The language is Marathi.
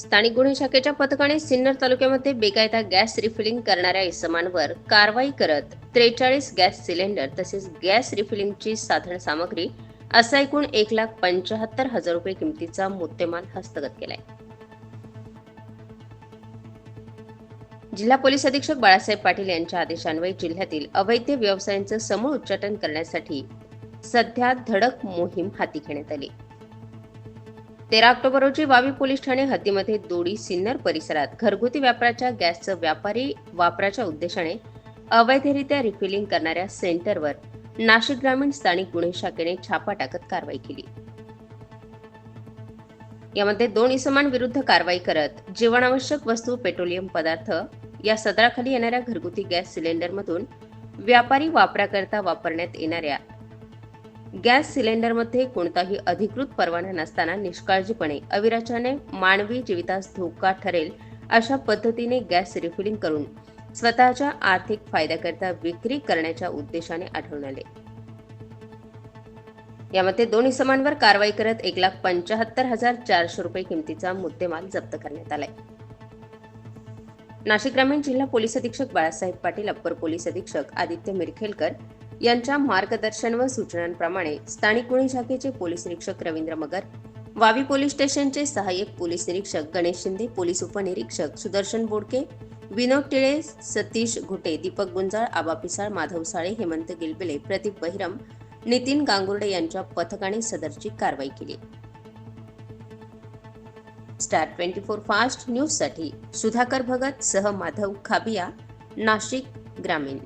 स्थानिक गुन्हे शाखेच्या पथकाने सिन्नर तालुक्यामध्ये बेकायदा गॅस रिफिलिंग करणाऱ्या इसमांवर कारवाई करत त्रेचाळीस गॅस सिलेंडर तसेच गॅस रिफिलिंगची साधन सामग्री असा एकूण एक लाख पंचाहत्तर हजार रुपये किमतीचा मुद्देमाल हस्तगत केलाय. जिल्हा पोलीस अधीक्षक बाळासाहेब पाटील यांच्या आदेशान्वये जिल्ह्यातील अवैध व्यवसायांचं समूळ उच्चाटन करण्यासाठी सध्या धडक मोहीम हाती घेण्यात आली. तेरा ऑक्टोबर रोजी वावी पोलीस ठाणे हद्दीमध्ये दोडी सिन्नर परिसरात घरगुती व्यापाराच्या गॅसचं व्यापारी वापराच्या उद्देशाने अवैधरित्या रिफिलिंग करणाऱ्या सेंटरवर नाशिक ग्रामीण स्थानिक गुन्हे शाखेने छापा टाकत कारवाई केली. यामध्ये दोन इसमांविरुद्ध कारवाई करत जीवनावश्यक वस्तू पेट्रोलियम पदार्थ या सदराखाली येणाऱ्या घरगुती गॅस सिलेंडरमधून व्यापारी वापराकरता वापरण्यात येणाऱ्या गॅस सिलेंडरमध्ये कोणताही अधिकृत परवाना नसताना निष्काळजीपणे अविराच्याने मानवी जीवितास धोका ठरेल अशा पद्धतीने गॅस रिफिलिंग करून स्वतःच्या आर्थिक फायद्याकरता विक्री करण्याच्या उद्देशाने आढळून आले. यामध्ये दोन इसमांवर कारवाई करत एक लाख पंचाहत्तर हजार चारशे रुपये किमतीचा मुद्देमाल जप्त करण्यात आलाय. नाशिक ग्रामीण जिल्हा पोलीस अधीक्षक बाळासाहेब पाटील अप्पर पोलीस अधीक्षक आदित्य मिरखेलकर यांच्या मार्गदर्शन व सूचनांप्रमाणे स्थानिक गुन्हे शाखेचे पोलीस निरीक्षक रवींद्र मगर वावी पोलीस स्टेशनचे सहाय्यक पोलीस निरीक्षक गणेश शिंदे पोलीस उपनिरीक्षक सुदर्शन बोडके विनोद टिळे सतीश घुटे दीपक गुंजाळ आबा पिसाळ माधव साळे हेमंत गिलबिले प्रदीप बहिरम नितीन गांगुर्डे यांच्या पथकाने सदरची कारवाई केली. स्टार ट्वेंटी फोर फास्ट न्यूजसाठी सुधाकर भगत सह माधव खाबिया नाशिक ग्रामीण.